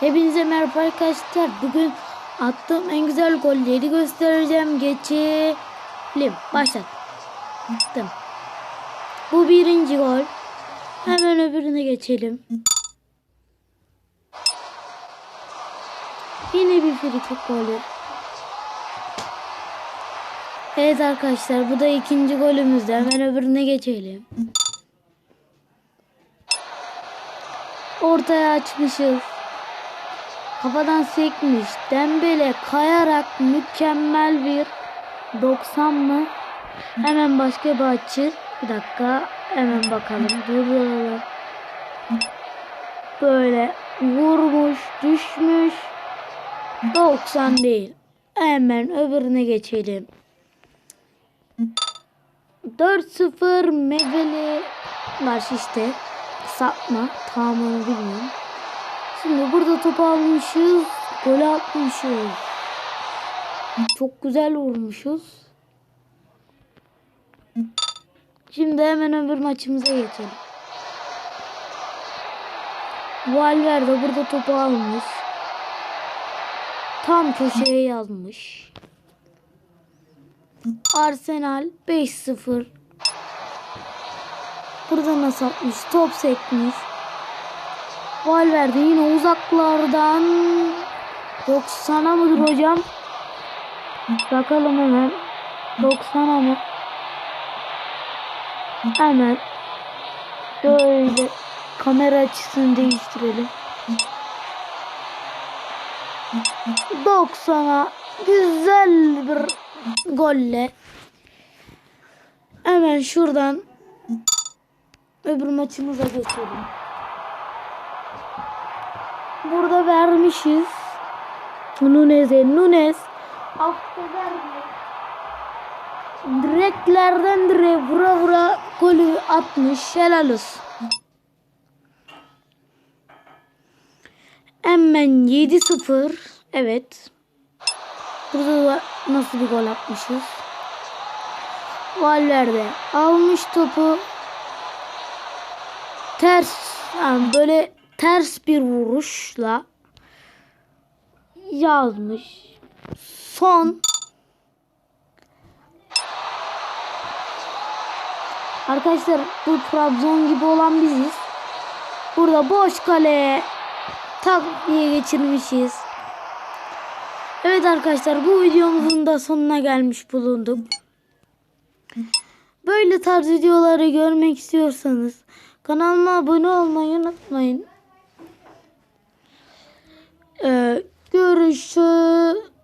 Hepinize merhaba arkadaşlar. Bugün attığım en güzel golleri göstereceğim. Geçelim. Başlat. Attım. Bu birinci gol. Hemen öbürüne geçelim. Yine bir frikik golü. Evet arkadaşlar bu da ikinci golümüz. Hemen öbürüne geçelim. Ortaya açmışız. Kafadan sekmiş. Dembele kayarak mükemmel bir 90 mı? Hemen başka bir açı. Bir dakika. Hemen bakalım. Duralım. Böyle vurmuş, düşmüş. 90 değil. Hemen öbürüne geçelim. 4-0 Meveli var işte. Sapma. Tamamını bilmiyorum. Şimdi burada topu almışız. Gol atmışız. Çok güzel vurmuşuz. Şimdi hemen öbür maçımıza geçelim. Valverde burada topu almış. Tam köşeye yazmış. Arsenal 5-0. Burada nasıl atmış? Top sekmiş. Valverde yine uzaklardan 90'a mıdır hocam? Bakalım hemen. 90'a mı? Hemen böyle kamera açısını değiştirelim. 90'a güzel bir golle hemen şuradan öbür maçımıza geçelim. Burada vermişiz. Nunez'e Nunez affederdi. Direklerden direğe vura vura golü atmış. Helal olsun. Hemen 7-0. Evet. Burada da nasıl bir gol atmışız? Valverde almış topu. Ters yani böyle ters bir vuruşla yazmış. Son Arkadaşlar bu Trabzon gibi olan biziz. Burada boş kaleye tak diye geçirmişiz. Evet arkadaşlar bu videomuzun da sonuna gelmiş bulunduk. Böyle tarz videoları görmek istiyorsanız kanalıma abone olmayı unutmayın. Ee, görüşürüz.